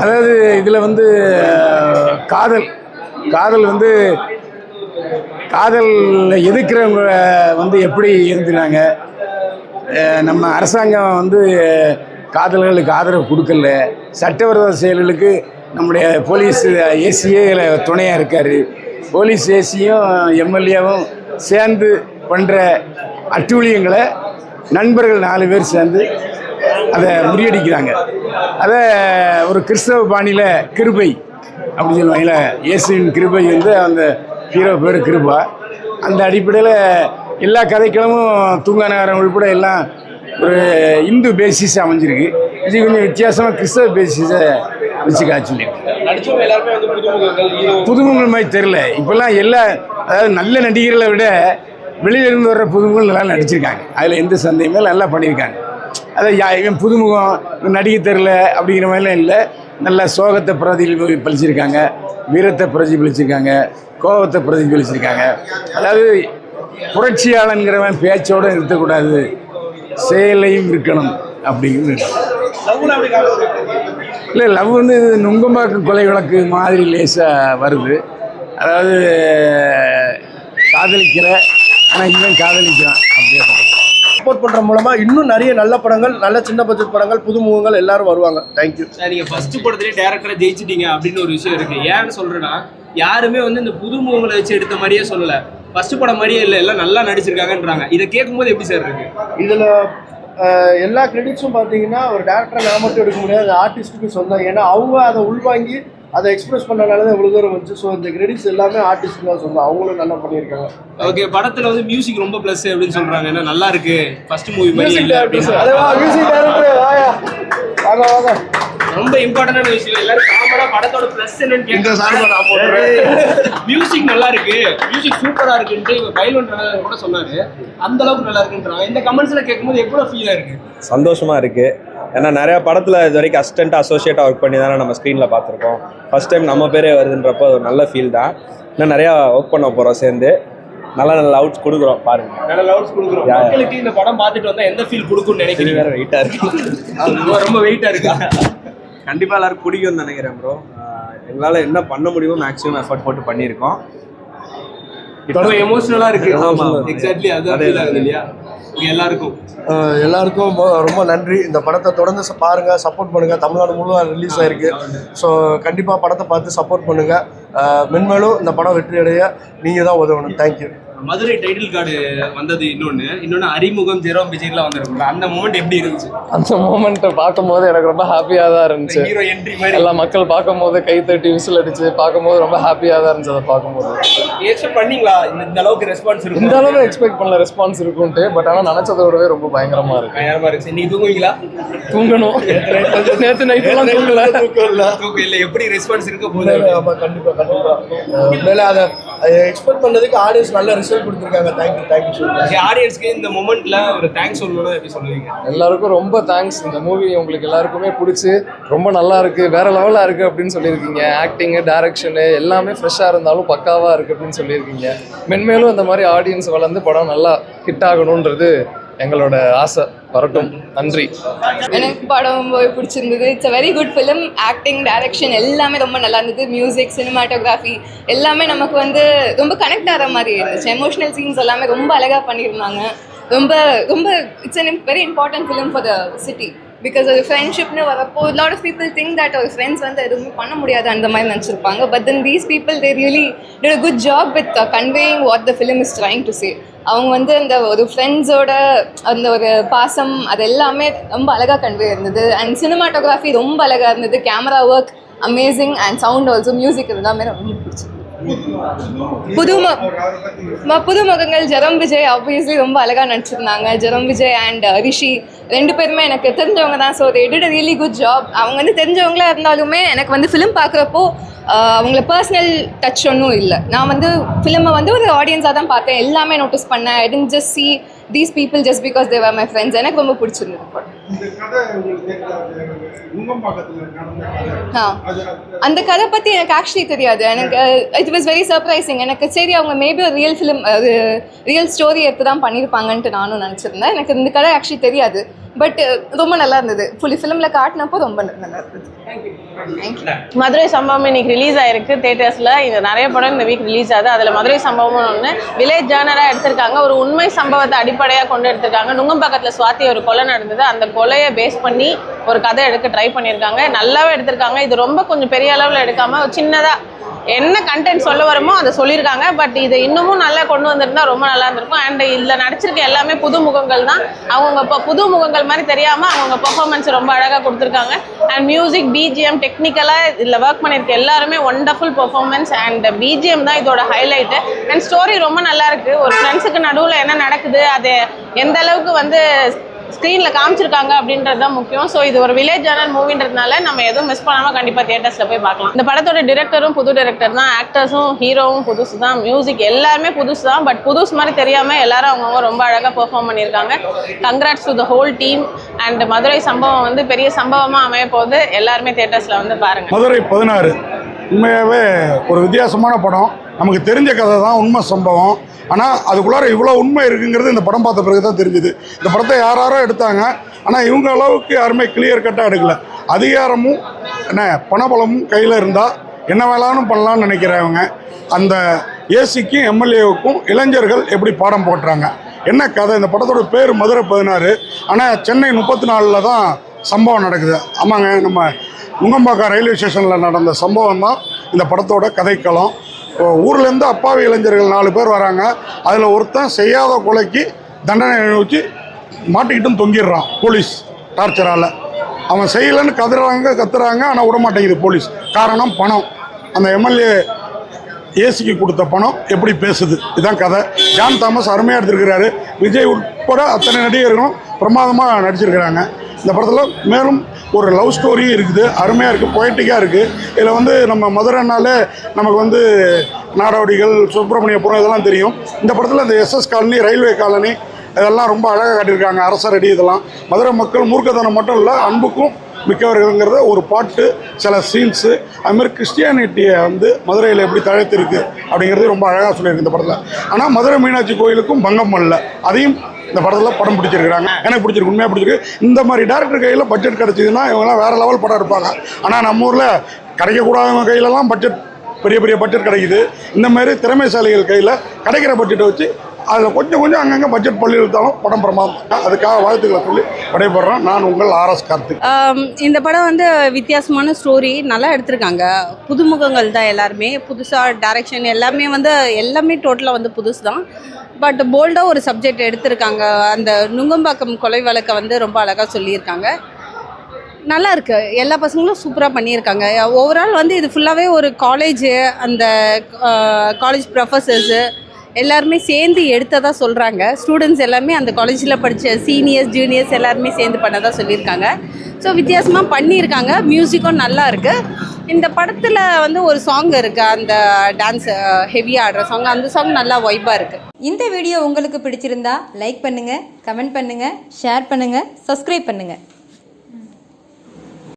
அதாவது இதில் வந்து காதல். காதல் வந்து காதலில் எதிர்க்கிறவங்க வந்து எப்படி இருந்துனாங்க? நம்ம அரசாங்கம் வந்து காதல்களுக்கு ஆதரவு கொடுக்கல. சட்டவிரோத செயல்களுக்கு நம்முடைய போலீஸ் ஏசியே துணையாக இருக்கார். போலீஸ் ஏசியும் எம்எல்ஏவும் சேர்ந்து பண்ணுற அட்டூழியங்களை நண்பர்கள் நாலு பேர் சேர்ந்து அதை முறியடிக்கிறாங்க. அதை ஒரு கிறிஸ்தவ பாணியில் கிருபை அப்படி சொல்லுவாங்கல்ல இயேசுவின் கிருபை வந்து அந்த ஹீரோ பேர் கிருபா. அந்த அடிப்படையில் எல்லா கதைக்களமும் தூங்கானகாரம் உள்பட எல்லாம் ஒரு இந்து பேசிஸ் அமைஞ்சிருக்கு. இது கொஞ்சம் வித்தியாசமாக கிறிஸ்தவ பேசிஸை வச்சு வந்து புதுமுகங்கள் மாதிரி தெரில இப்போல்லாம் எல்லா அதாவது நல்ல நடிகர்களை விட வெளியிலிருந்து வர்ற புதுமுகங்கள் நல்லா நடிச்சிருக்காங்க. அதில் எந்த சந்தேகமே நல்லா பண்ணியிருக்காங்க. அதாவது யா- இவன் புதுமுகம் நடிக்க தெரில அப்படிங்கிற மாதிரிலாம் இல்லை. நல்ல சோகத்தை பிரதிபலிச்சிருக்காங்க வீரத்தை பிரதிபலிச்சிருக்காங்க. கோபத்தை பிரதிபலிச்சிருக்காங்க. அதாவது புரட்சியாளங்கிறவன் பேச்சோடு நிறுத்தக்கூடாது. செயலையும் இருக்கணும் அப்படிங்கிறது இல்லை லவ் வந்து இது நுங்கம்பாக்கம் கொலை வழக்கு மாதிரி லேசாக வருது. அதாவது காதலிக்கிற ஆனால் இவன் காதலிக்கிறான் அப்படியே சப்போர்ட் பண்ற மூலமா இன்னும் நிறைய நல்ல படங்கள் நல்ல சின்ன பட்ஜெட் படங்கள் புதுமுகங்கள் எல்லாரும் வருவாங்க. தேங்க்யூ சார் நீங்க ஃபர்ஸ்ட் படத்துலயே டேரக்டரா ஜெயிச்சிட்டீங்க அப்படின்னு ஒரு விஷயம் இருக்கு. ஏன்னு சொல்றேன்னா யாருமே வந்து இந்த புது முகங்களை வச்சு எடுத்த மாதிரியே சொல்லல. ஃபர்ஸ்ட் படம் மாதிரியே இல்லை எல்லாம் நல்லா நடிச்சிருக்காங்கன்றாங்க. இதை கேட்கும்போது எப்படி சார் இருக்கு? இதுல எல்லா கிரெடிட்ஸும் பார்த்தீங்கன்னா ஒரு டேரக்டரை நான் மட்டும் எடுக்க முடியாது ஆர்டிஸ்ட்டுக்கு சொந்தம். ஏன்னா அவங்க அதை உள்வாங்கி அதை எக்ஸ்பிரஸ் பண்ணனால தான் இவ்வளோ தூரம் வந்துச்சு. ஸோ இந்த கிரெடிட்ஸ் எல்லாமே ஆர்டிஸ்ட்டுக்கு தான் சொந்தம் அவங்களும் நல்லா பண்ணியிருக்காங்க. ஓகே படத்துல வந்து மியூசிக் ரொம்ப ப்ளஸ் அப்படின்னு சொல்றாங்க. ஏன்னா நல்லா இருக்கு? ஃபர்ஸ்ட் மூவி மாதிரி இல்லை அப்படின்னு. வாங்க வாங்க. ரொம்ப இம்பார்ட்டன்டான விஷயம். எல்லாரும் காமனா படத்தோட ப்ளஸ் என்னன்னு இந்த நான் போட்டுறேன். மியூசிக் நல்லா இருக்கு. மியூசிக் சூப்பரா இருக்குன்ட்டு இவங்க பைலன் கூட சொன்னாரு. அந்த அளவுக்கு நல்லா இருக்குன்றாங்க. இந்த கமெண்ட்ஸ்ல கேட்கும்போது எவ்வளவு ஃபீலா இருக்கு? சந்தோஷமா இருக்கு. ஏன்னா நிறைய படத்துல இது வரைக்கும் அசிஸ்டன்ட் அசோசியேட்டாக ஒர்க் பண்ணி தானே நம்ம ஸ்க்ரீனில் பார்த்துருக்கோம். ஃபர்ஸ்ட் டைம் நம்ம பேரே வருதுன்றப்போ ஒரு நல்ல ஃபீல் தான். இன்னும் நிறையா ஒர்க் பண்ண போகிறோம் சேர்ந்து. நல்ல நல்ல அவுட்ஸ் கொடுக்குறோம் பாருங்க. நல்ல லவுட்ஸ் கொடுக்குறோம். மக்களுக்கு இந்த படம் பார்த்துட்டு வந்தா எந்த ஃபீல் கொடுக்கும்னு நினைக்கிறீங்க? வேற வெயிட்டாக இருக்கு. ரொம்ப ரொம்ப வெயிட்டா இருக்கா? கண்டிப்பாக எல்லாருக்கும் பிடிக்கும்னு நினைக்கிறேன் ப்ரோ எங்களால் என்ன பண்ண முடியுமோ மேக்ஸிமம் எஃபர்ட் போட்டு பண்ணியிருக்கோம். ரொம்ப எமோஷனலா இருக்கு. ஆமா. எக்ஸாக்ட்லி அதே இல்லையா? எல்லாருக்கும். எல்லாருக்கும் ரொம்ப நன்றி. இந்த படத்தை தொடர்ந்து பாருங்க சப்போர்ட் பண்ணுங்க. தமிழ்நாடு முழுவதும் ரிலீஸ் ஆயிருக்கு. ஸோ கண்டிப்பா படத்தை பார்த்து சப்போர்ட் பண்ணுங்க. மென்மேலும் இந்த படம் வெற்றி அடைய நீங்க தான் உதவணும். தேங்க்யூ மதுரை டைட்டில் கார்டு வந்தது இன்னொன்னு. இன்னொன்னு அறிமுகம் ஜெரோம் விஜய்லாம் வந்திருக்கும்ல அந்த மூமெண்ட் எப்படி இருந்துச்சு? அந்த மூமெண்ட்டை பார்க்கும்போது எனக்கு ரொம்ப ஹாப்பியாக தான் இருந்துச்சு. ஹீரோ என்ட்ரி மாதிரி. எல்லா மக்கள் பார்க்கும்போது கை தட்டி விசில் அடிச்சு பார்க்கும்போது ரொம்ப ஹாப்பியாக தான் இருந்துச்சு அதை பார்க்கும்போது. எக்ஸ்பெக்ட் பண்ணீங்களா? இந்த அளவுக்கு ரெஸ்பான்ஸ் இருக்கும். இந்த அளவு எக்ஸ்பெக்ட் பண்ணல ரெஸ்பான்ஸ் இருக்கும்ட்டு பட் ஆனால் நினச்சதை விடவே ரொம்ப பயங்கரமாக இருக்கு. பயங்கரமா இருக்கு. நீ தூங்குவீங்களா? தூங்கணும். நேற்று நைட்லாம் தூங்கல. தூக்கம் இல்ல எப்படி ரெஸ்பான்ஸ் இருக்க போகுது? ஆமா கண்டிப்பா கண்டிப்பா. அஹ் உண்மையில அதை எக்ஸ்பெக்ட் பண்ணதுக்கு ஆடியன்ஸ் நல்ல ரிசல்ட் கொடுத்துருக்காங்க. தேங்க்யூ தேங்க்யூ மச் ஆடியன்ஸ்க்கு இந்த மொமெண்ட்ல ஒரு தேங்க்ஸ் சொல்லணும்னா எப்படி சொல்லுவீங்க? எல்லாருக்கும் ரொம்ப தேங்க்ஸ் இந்த மூவி உங்களுக்கு எல்லாருக்குமே பிடிச்சி ரொம்ப நல்லா இருக்கு வேற லெவலாக இருக்கு அப்படின்னு சொல்லியிருக்கீங்க. ஆக்டிங்கு டைரக்ஷனு எல்லாமே ஃப்ரெஷ்ஷாக இருந்தாலும் பக்காவாக இருக்கு அப்படின்னு சொல்லியிருக்கீங்க. மென்மேலும் இந்த மாதிரி ஆடியன்ஸ் வளர்ந்து படம் நல்லா ஹிட் ஆகணுன்றது எங்களோட ஆசை வரட்டும். நன்றி. எனக்கு படம் ரொம்ப பிடிச்சிருந்தது. It's a very good film acting direction எல்லாமே ரொம்ப நல்லா இருந்தது. மியூசிக் சினிமாட்டோகிராஃபி எல்லாமே நமக்கு வந்து ரொம்ப கனெக்ட் ஆகிற மாதிரி இருந்துச்சு. எமோஷனல் சீன்ஸ் எல்லாமே ரொம்ப அழகாக பண்ணியிருந்தாங்க. ரொம்ப ரொம்ப it's an very important film for the city because ஒரு ஃப்ரெண்ட்ஷிப்னு வரப்போ lot of people think that ஒரு ஃப்ரெண்ட்ஸ் வந்து எதுவுமே பண்ண முடியாது அந்த மாதிரி நினச்சிருப்பாங்க. But then these people they really did a good job with conveying what the film is trying to say அவங்க வந்து அந்த ஒரு ஃப்ரெண்ட்ஸோட அந்த ஒரு பாசம் அது எல்லாமே ரொம்ப அழகாக கன்வே இருந்தது. அண்ட் சினிமாட்டோகிராஃபி ரொம்ப அழகாக இருந்தது. Camera work amazing and sound also music எல்லாமே ரொம்ப பிடிச்சது புதுமா புது புதுமுகங்கள் ஜெரம் விஜய் ஆப்வியஸ்லி ரொம்ப அழகாக நடிச்சிருந்தாங்க. ஜெரம் விஜய் அண்ட் uh, ரிஷி ரெண்டு பேருமே எனக்கு தெரிஞ்சவங்க தான். So they did really good job அவங்க வந்து தெரிஞ்சவங்களா இருந்தாலுமே எனக்கு வந்து ஃபிலிம் பார்க்குறப்போ uh, அவங்கள பர்சனல் டச் ஒன்றும் இல்லை. நான் வந்து ஃபிலிமை வந்து ஒரு ஆடியன்ஸாக தான் பார்த்தேன். எல்லாமே நோட்டீஸ் பண்ணேன். I tend just see these people just because they're my friends எனக்கு ரொம்ப பிடிச்சிருந்தது அந்த கதை பற்றி எனக்கு ஆக்சுவலி தெரியாது. எனக்கு இட் வாஸ் வெரி சர்ப்ரைசிங் எனக்கு சரி அவங்க மேபி ஒரு ரியல் ஃபிலிம் ரியல் ஸ்டோரி எடுத்து தான் பண்ணியிருப்பாங்கன்ட்டு நானும் நினச்சிருந்தேன். எனக்கு இந்த கதை ஆக்சுவலி தெரியாது. பட் ரொம்ப நல்லா இருந்தது. ஃபுல்லி ஃபிலிமில் காட்டினப்போ ரொம்ப நல்லா இருந்தது. மதுரை சம்பவம் இன்னைக்கு ரிலீஸ் ஆயிருக்கு. தேட்டர்ஸில் இது நிறைய படம் இந்த வீக் ரிலீஸ் ஆகுது. அதில் மதுரை சம்பவம் ஒன்று வில்லேஜ் ஜேர்னராக எடுத்திருக்காங்க. ஒரு உண்மை சம்பவத்தை அடிப்படையாக கொண்டு எடுத்திருக்காங்க. நுங்கம்பாக்கத்தில் சுவாத்தி ஒரு கொலை நடந்தது. அந்த கொலையை பேஸ் பண்ணி ஒரு கதை எடுக்க ட்ரை பண்ணியிருக்காங்க. நல்லாவே எடுத்திருக்காங்க. இது ரொம்ப கொஞ்சம் பெரிய அளவில் எடுக்காமல் ஒரு சின்னதாக என்ன கண்டென்ட் சொல்ல வரமோ அதை சொல்லியிருக்காங்க. பட் இதை இன்னமும் நல்லா கொண்டு வந்திருந்தா ரொம்ப நல்லா இருந்திருக்கும். அண்ட் இதில் நடிச்சிருக்க எல்லாமே புது முகங்கள் தான். அவங்க இப்போ புது முகங்கள் மாதிரி தெரியாமல் அவங்க பெர்ஃபார்மன்ஸ் ரொம்ப அழகாக கொடுத்துருக்காங்க. அண்ட் மியூசிக் பிஜிஎம் டெக்னிக்கலாக இதில் ஒர்க் பண்ணியிருக்க எல்லாருமே ஒண்டர்ஃபுல் பெர்ஃபார்மன்ஸ் அண்ட் பிஜிஎம் தான் இதோட ஹைலைட்டு அண்ட் ஸ்டோரி ரொம்ப நல்லா இருக்கு. ஒரு ஃப்ரெண்ட்ஸுக்கு நடுவில் என்ன நடக்குது அது எந்த அளவுக்கு வந்து ஸ்க்ரீனில் காமிச்சிருக்காங்க அப்படின்றது தான் முக்கியம். ஸோ இது ஒரு வில்லேஜ் ஜேர்னல் மூவின்றதுனால நம்ம எதுவும் மிஸ் பண்ணாமல் கண்டிப்பாக தியேட்டர்ஸில் போய் பார்க்கலாம். இந்த படத்தோட டிரெக்டரும் புது டிரெக்டர் தான். ஆக்டர்ஸும் ஹீரோவும் புதுசு தான். மியூசிக் எல்லாருமே புதுசு தான். பட் புதுசு மாதிரி தெரியாமல் எல்லாரும் அவங்கவுங்க ரொம்ப அழகாக பெர்ஃபார்ம் பண்ணியிருக்காங்க. Congrats to the whole team and Madurai Sambavam வந்து பெரிய சம்பவமாக அமைய போகுது எல்லாருமே தியேட்டர்ஸில் வந்து பாருங்கள் மதுரை பதினாறு. உண்மையாகவே ஒரு வித்தியாசமான படம். நமக்கு தெரிஞ்ச கதை தான் உண்மை சம்பவம். ஆனால் அதுக்குள்ளார இவ்வளோ உண்மை இருக்குங்கிறது இந்த படம் பார்த்த பிறகு தான் தெரிஞ்சுது. இந்த படத்தை யாராரோ எடுத்தாங்க ஆனால் இவங்க அளவுக்கு யாருமே கிளியர் கட்டாக எடுக்கல. அதிகாரமும் என்ன பணபலமும் கையில் இருந்தால் என்ன வேணாலும் பண்ணலாம்னு நினைக்கிறவங்க அந்த ஏசிக்கும் எம்எல்ஏவுக்கும் இளைஞர்கள் எப்படி பாடம் போட்டுறாங்க என்ன கதை? இந்த படத்தோட பேர் மதுரை பதினாறு. ஆனால் சென்னை முப்பத்தி நாலில் தான் சம்பவம் நடக்குது. ஆமாங்க நம்ம நுங்கம்பாக்கம் ரயில்வே ஸ்டேஷனில் நடந்த சம்பவம் தான் இந்த படத்தோட கதைக்களம். இப்போ ஊர்லேருந்து அப்பாவி இளைஞர்கள் நாலு பேர் வராங்க. அதில் ஒருத்தன் செய்யாத கொலைக்கு தண்டனை வச்சு மாட்டிக்கிட்டும் தொங்கிடுறான் போலீஸ் டார்ச்சரால். அவன் செய்யலைன்னு கதுறாங்க கத்துறாங்க ஆனால் விட மாட்டேங்குது போலீஸ். காரணம் பணம். அந்த எம்எல்ஏ ஏசிக்கு கொடுத்த பணம் எப்படி பேசுது? இதுதான் கதை. ஜான் தாமஸ் அருமையாக எடுத்திருக்கிறாரு. விஜய் உட்பட அத்தனை நடிகர்களும் பிரமாதமாக நடிச்சிருக்கிறாங்க. இந்த படத்தில் மேலும் ஒரு லவ் ஸ்டோரியும் இருக்குது. அருமையாக இருக்குது பொயட்டிக்காக இருக்குது இதில் வந்து நம்ம மதுரைனாலே நமக்கு வந்து நாடோடிகள் சுப்பிரமணியபுரம் இதெல்லாம் தெரியும். இந்த படத்தில் இந்த எஸ்எஸ் காலனி ரயில்வே காலனி இதெல்லாம் ரொம்ப அழகாக காட்டியிருக்காங்க. அரசரடி இதெல்லாம். மதுரை மக்கள் மூர்க்கத்தனம் மட்டும் இல்லை அன்புக்கும் மிக்கவர்கள்ங்கிறத ஒரு பாட்டு சில சீன்ஸு அதுமாதிரி கிறிஸ்டியானிட்டியை வந்து மதுரையில் எப்படி தழைத்திருக்கு அப்படிங்கிறது ரொம்ப அழகாக சொல்லியிருக்கு இந்த படத்தில். ஆனால் மதுரை மீனாட்சி கோயிலுக்கும் பங்கம் பண்ணல. அதையும் இந்த படத்தில் படம் பிடிச்சிருக்கிறாங்க. எனக்கு பிடிச்சிருக்கு உண்மையாக பிடிச்சிருக்கு. இந்த மாதிரி டேரக்டர் கையில் பட்ஜெட் கிடச்சிதுன்னா இவங்கெல்லாம் வேறு லெவல் படம் எடுப்பாங்க. ஆனால் நம்ம ஊரில் கிடைக்கக்கூடாதவங்க கையிலலாம் பட்ஜெட் பெரிய பெரிய பட்ஜெட் கிடைக்குது. இந்த மாதிரி திறமைசாலிகள் கையில் கிடைக்கிற பட்ஜெட்டை வச்சு அதில் கொஞ்சம் கொஞ்சம் அங்கங்கே பட்ஜெட் பள்ளி இழுத்தாலும் படம் பிரமாதம். அதுக்காக வாழ்த்துக்களை சொல்லி விடைபெறேன் நான் உங்கள் ஆர்எஸ் கார்த்திக். இந்த படம் வந்து வித்தியாசமான ஸ்டோரி நல்லா எடுத்திருக்காங்க. புதுமுகங்கள் தான் எல்லாருமே. புதுசாக டைரக்ஷன் எல்லாமே வந்து எல்லாமே டோட்டலாக வந்து புதுசு தான். பட் போல்டாக ஒரு சப்ஜெக்ட் எடுத்திருக்காங்க. அந்த நுங்கம்பாக்கம் கொலை வழக்கை வந்து ரொம்ப அழகாக சொல்லியிருக்காங்க. நல்லா இருக்கு. எல்லா பசங்களும் சூப்பராக பண்ணியிருக்காங்க. ஓவரால் வந்து இது ஃபுல்லாகவே ஒரு காலேஜு அந்த காலேஜ் ப்ரொஃபஸர்ஸு எல்லாருமே சேர்ந்து எடுத்ததாக சொல்கிறாங்க ஸ்டூடெண்ட்ஸ் எல்லாமே அந்த காலேஜில் படித்த சீனியர்ஸ் ஜூனியர்ஸ் எல்லாருமே சேர்ந்து பண்ணதாக சொல்லியிருக்காங்க. ஸோ வித்தியாசமாக பண்ணியிருக்காங்க. மியூசிக்கும் நல்லா இருக்குது இந்த படத்தில் வந்து ஒரு சாங் இருக்குது அந்த டான்ஸ் ஹெவியாக ஆடுற சாங் அந்த சாங் நல்லா வைப்பாக இருக்குது இந்த வீடியோ உங்களுக்கு பிடிச்சிருந்தா லைக் பண்ணுங்கள் கமெண்ட் பண்ணுங்கள் ஷேர் பண்ணுங்கள் சப்ஸ்கிரைப் பண்ணுங்கள்